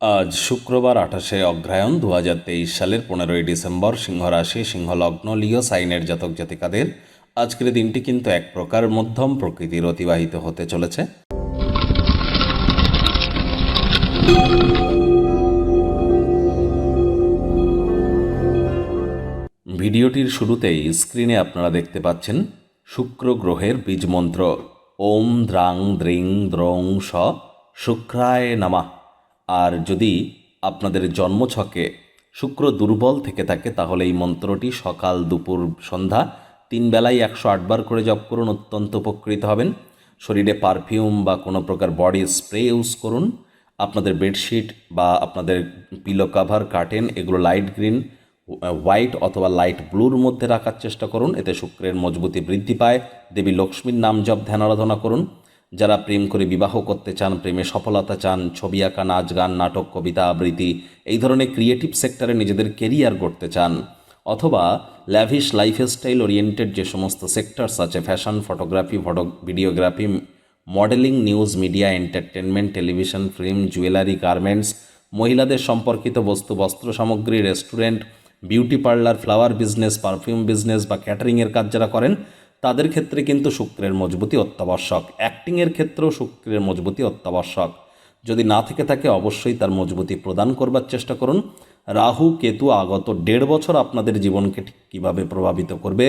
আজ শুক্রবার আঠাশে অগ্রায়ণ দু হাজার তেইশ সালের পনেরোই ডিসেম্বর সিংহ রাশি সিংহ লগ্ন লিও সাইনের জাতক জাতিকাদের আজকের দিনটি কিন্তু এক প্রকার মধ্যম প্রকৃতির অতিবাহিত হতে চলেছে। ভিডিওটির শুরুতেই স্ক্রিনে আপনারা দেখতে পাচ্ছেন শুক্র গ্রহের বীজমন্ত্র। ওম দ্রাং দ্রিং দ্রং স শুক্রায় নামা। আর যদি আপনাদের জন্মছকে শুক্র দুর্বল থেকে থাকে, তাহলে এই মন্ত্রটি সকাল দুপুর সন্ধ্যা তিন বেলায় একশো আটবার করে জপ করুন, অত্যন্ত উপকৃত হবেন। শরীরে পারফিউম বা কোনো প্রকার বডি স্প্রে ইউজ করুন। আপনাদের বেডশিট বা আপনাদের পিলো কাভার কার্টেন এগুলো লাইট গ্রিন হোয়াইট অথবা লাইট ব্লুর মধ্যে রাখার চেষ্টা করুন। এতে শুক্রের মজবুতি বৃদ্ধি পায়। দেবী লক্ষ্মীর নাম জপ, ধ্যান, আরাধনা করুন। যারা প্রেম করে বিবাহ করতে চান, প্রেমে সফলতা চান, ছবি আঁকা, নাচ গান, নাটক, কবিতা, আবৃত্তি, এই ধরনের ক্রিয়েটিভ সেক্টরে নিজেদের কেরিয়ার গড়তে চান অথবা ল্যাভিশ লাইফস্টাইল ওরিয়েন্টেড যে সমস্ত সেক্টরস আছে fashion photography photo videography modelling news media entertainment television film jewellery garments মহিলাদের সম্পর্কিত বস্তু, বস্ত্র সামগ্রী restaurant beauty parlour flower business perfume business বা ক্যাটারিংয়ের কাজ যারা করেন তাদের ক্ষেত্রে কিন্তু শুক্রের মজবুতি অত্যাবশ্যক। অ্যাক্টিংয়ের ক্ষেত্রেও শুক্রের মজবুতি অত্যাবশ্যক। যদি না থেকে থাকে, অবশ্যই তার মজবুতি প্রদান করবার চেষ্টা করুন। রাহু, কেতু আগত দেড় বছর আপনাদের জীবনকে ঠিক কীভাবে প্রভাবিত করবে,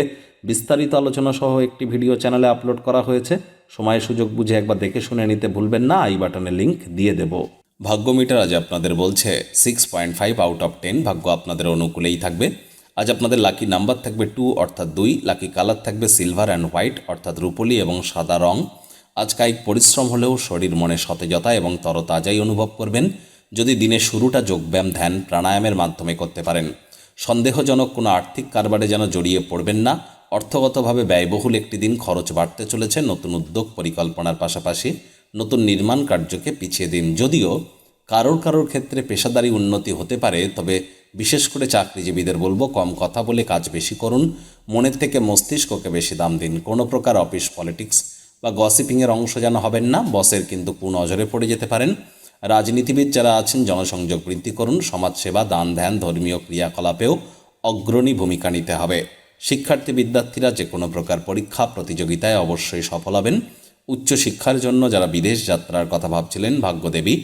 বিস্তারিত আলোচনা সহ একটি ভিডিও চ্যানেলে আপলোড করা হয়েছে। সময় সুযোগ বুঝে একবার দেখে শুনে নিতে ভুলবেন না আই বাটনে লিঙ্ক দিয়ে দেব। ভাগ্য মিটার আজ আপনাদের বলছে six point five out of ten ভাগ্য আপনাদের অনুকূলেই থাকবে। আজ আপনাদের লাকি নাম্বার থাকবে টু অর্থাৎ দুই লাকি কালার থাকবে সিলভার অ্যান্ড হোয়াইট অর্থাৎ রুপলি এবং সাদা রং। আজ কায়িক পরিশ্রম হলেও শরীর মনে সতেজতা এবং তরতাজাই অনুভব করবেন। যদি দিনের শুরুটা যোগব্যায়াম, ধ্যান, প্রাণায়ামের মাধ্যমে করতে পারেন। সন্দেহজনক কোনো আর্থিক কারবারে যেন জড়িয়ে পড়বেন না। অর্থগতভাবে ব্যয়বহুল একটি দিন খরচ বাড়তে চলেছে নতুন উদ্যোগ পরিকল্পনার পাশাপাশি। নতুন নির্মাণ কার্যকে পিছিয়ে দিন। যদিও কারোর কারোর ক্ষেত্রে পেশাদারি উন্নতি হতে পারে, তবে বিশেষ করে চাকরিজীবীদের বলব, কম কথা বলে কাজ বেশি করুন। মনের থেকে মস্তিষ্ককে বেশি দাম দিন। কোনো প্রকার অফিস পলিটিক্স বা গসিপিংয়ের অংশ যেন হবেন না, বসের কিন্তু কুনজরে পড়ে যেতে পারেন। রাজনীতিবিদ যারা আছেন, জনসংযোগ বৃদ্ধি করুন। সমাজসেবা, দান ধ্যান, ধর্মীয় ক্রিয়াকলাপেও অগ্রণী ভূমিকা নিতে হবে। শিক্ষার্থী বিদ্যার্থীরা যে কোনো প্রকার পরীক্ষা, প্রতিযোগিতায় অবশ্যই সফল হবেন। উচ্চশিক্ষার জন্য যারা বিদেশ যাত্রার কথা ভাবছিলেন, ভাগ্যদেবী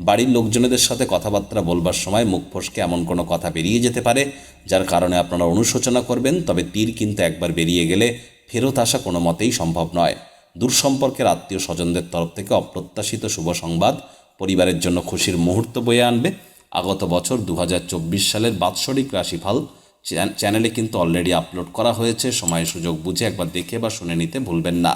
বাড়ির লোকজনেদের সাথে কথাবার্তা বলবার সময় মুখ ফসকে এমন কোনো কথা বেরিয়ে যেতে পারে, যার কারণে আপনারা অনুশোচনা করবেন, তবে তীর কিন্তু একবার বেরিয়ে গেলে ফেরত আসা কোনো মতেই সম্ভব নয়। দূর সম্পর্কের আত্মীয় স্বজনদের তরফ থেকে অপ্রত্যাশিত শুভ সংবাদ পরিবারের জন্য খুশির মুহূর্ত বয়ে আনবে। আগত বছর দু হাজার চব্বিশ সালের বাৎসরিক রাশিফল চ্যানেলে কিন্তু অলরেডি আপলোড করা হয়েছে। সময় সুযোগ বুঝে একবার দেখে বা শুনে নিতে ভুলবেন না।